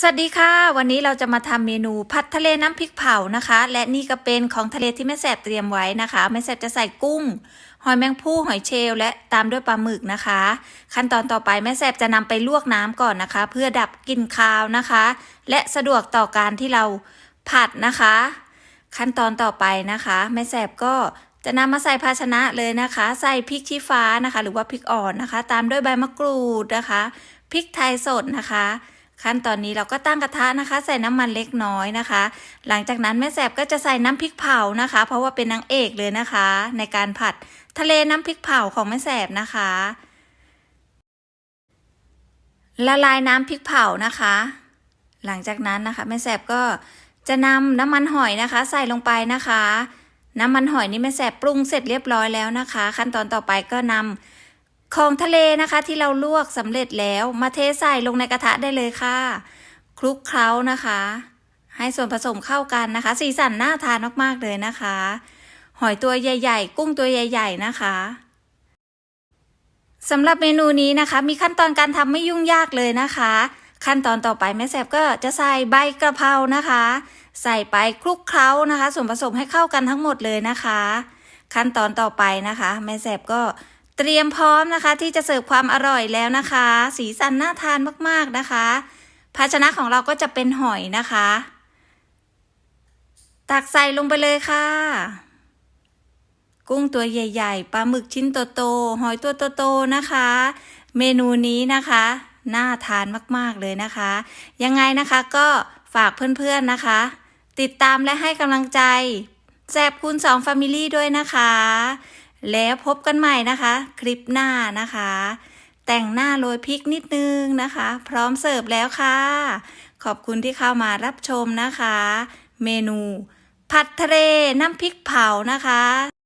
สวัสดีค่ะ วันนี้เราจะมาทำเมนูผัดทะเลน้ำพริกเผานะคะ และนี่ก็เป็นของทะเลที่แม่แสบเตรียมไว้นะคะแม่แสบจะใส่กุ้ง หอยแมงภู่หอยเชลล์และตามด้วยปลาหมึกนะคะ ขั้นตอนต่อไปแม่แสบจะนำไปลวกน้ำก่อนนะคะ เพื่อดับกลิ่นคาวนะคะ และสะดวกต่อการที่เราผัดนะคะ ขั้นตอนต่อไปนะคะแม่แสบก็จะนำมาใส่ภาชนะเลยนะคะ ใส่พริกชี้ฟ้านะคะ หรือว่าพริกอ่อนนะคะ ตามด้วยใบมะกรูดนะคะพริกไทยสดนะคะ ขั้นตอนนี้เราก็ตั้งกระทะนะคะ ใส่น้ำมันเล็กน้อยนะคะ หลังจากนั้นแม่แสบก็จะใส่น้ำพริกเผานะคะ เพราะว่าเป็นนางเอกเลยนะคะ ในการผัดทะเลน้ำพริกเผาของแม่แสบนะคะ ละลายน้ำพริกเผานะคะ หลังจากนั้นนะคะแม่แสบก็จะนำน้ำมันหอยนะคะ ใส่ลงไปนะคะ น้ำมันหอยนี่แม่แสบปรุงเสร็จเรียบร้อยแล้วนะคะ ขั้นตอนต่อไปก็นำ ของทะเลนะคะที่เราลวกสำเร็จแล้วมาเทใส่ลงในกระทะได้เลยค่ะ คลุกเคล้านะคะ ให้ส่วนผสมเข้ากันนะคะ สีสันน่าทานมากๆเลยนะคะ หอยตัวใหญ่ๆ กุ้งตัวใหญ่ ๆนะคะสำหรับเมนูนี้นะคะ มีขั้นตอนการทำไม่ยุ่งยากเลยนะคะ ขั้นตอนต่อไปแม่แสบก็จะใส่ใบกระเพรานะคะ ใส่ไปคลุกเคล้านะคะ ส่วนผสมให้เข้ากันทั้งหมดเลยนะคะ ขั้นตอนต่อไปนะคะ แม่แสบก็ เตรียมพร้อมนะคะ ที่จะเสิร์ฟความอร่อยแล้วนะคะ สีสันน่าทานมากๆนะคะ ภาชนะของเราก็จะเป็นหอยนะคะ ตักใส่ลงไปเลยค่ะ กุ้งตัวใหญ่ๆปลาหมึกชิ้นโตๆหอยตัวโตๆนะคะ เมนูนี้นะคะน่าทานมากๆเลยนะคะ ยังไงนะคะก็ฝากเพื่อนๆนะคะ ติดตามและให้กำลังใจแซบคูณสองฟามิลี่ด้วยนะคะ แล้วพบกันใหม่นะคะ คลิปหน้านะคะ แต่งหน้าโรยพริกนิดนึงนะคะ พร้อมเสิร์ฟแล้วค่ะ ขอบคุณที่เข้ามารับชมนะคะ เมนู ผัดทะเลน้ำพริกเผานะคะ